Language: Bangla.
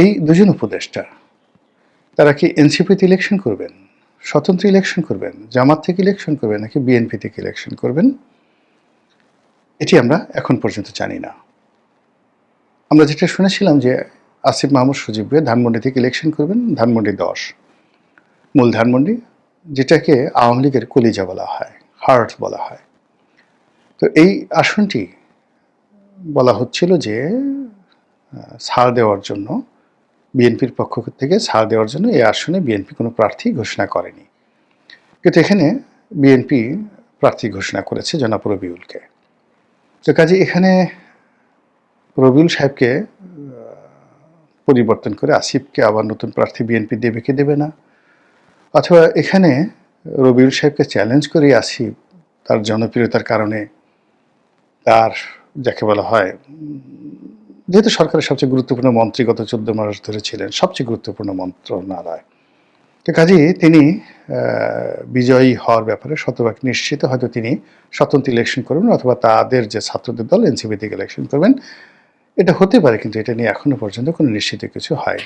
এই দুজন উপদেষ্টা, তারা কি এনসিপিতে ইলেকশন করবেন, স্বতন্ত্র ইলেকশন করবেন, জামাত থেকে ইলেকশন করবেন, নাকি বিএনপি থেকে ইলেকশন করবেন? এটি আমরা এখন পর্যন্ত জানি না। আমরা যেটা শুনেছিলাম যে আসিফ মাহমুদ সুজিব ধানমন্ডি থেকে ইলেকশন করবেন, ধানমন্ডি দশ। মূল ধানমন্ডি, যেটাকে আওয়ামী লীগের কলিজা বলা হয়, হার্ট বলা হয়। তো এই আসনটি বলা হচ্ছিল যে ছাড় দেওয়ার জন্য বিএনপির পক্ষ থেকে ছাড় দেওয়ার জন্য এই আসনে বিএনপি কোনো প্রার্থী ঘোষণা করেনি। কিন্তু এখানে বিএনপি প্রার্থী ঘোষণা করেছে জনাব রবিউলকে। তো কাজে এখানে রবিউল সাহেবকে পরিবর্তন করে আসিফকে আবার নতুন প্রার্থী বিএনপি দেবে কি দেবে না? অথবা এখানে রবিউল সাহেবকে চ্যালেঞ্জ করে আসিফ তার জনপ্রিয়তার কারণে তার, যাকে বলা হয় যেহেতু সরকারের সবচেয়ে গুরুত্বপূর্ণ মন্ত্রী গত চোদ্দ মাস ধরে ছিলেন, সবচেয়ে গুরুত্বপূর্ণ মন্ত্রণালয়। তো কাজেই তিনি বিজয়ী হওয়ার ব্যাপারে শতভাগ নিশ্চিত, হয়তো তিনি স্বতন্ত্র ইলেকশন করবেন অথবা তাদের যে ছাত্রদের দল এনসিপি থেকে ইলেকশন করবেন। এটা হতে পারে, কিন্তু এটা নিয়ে এখনও পর্যন্ত কোনো নিশ্চিত কিছু হয়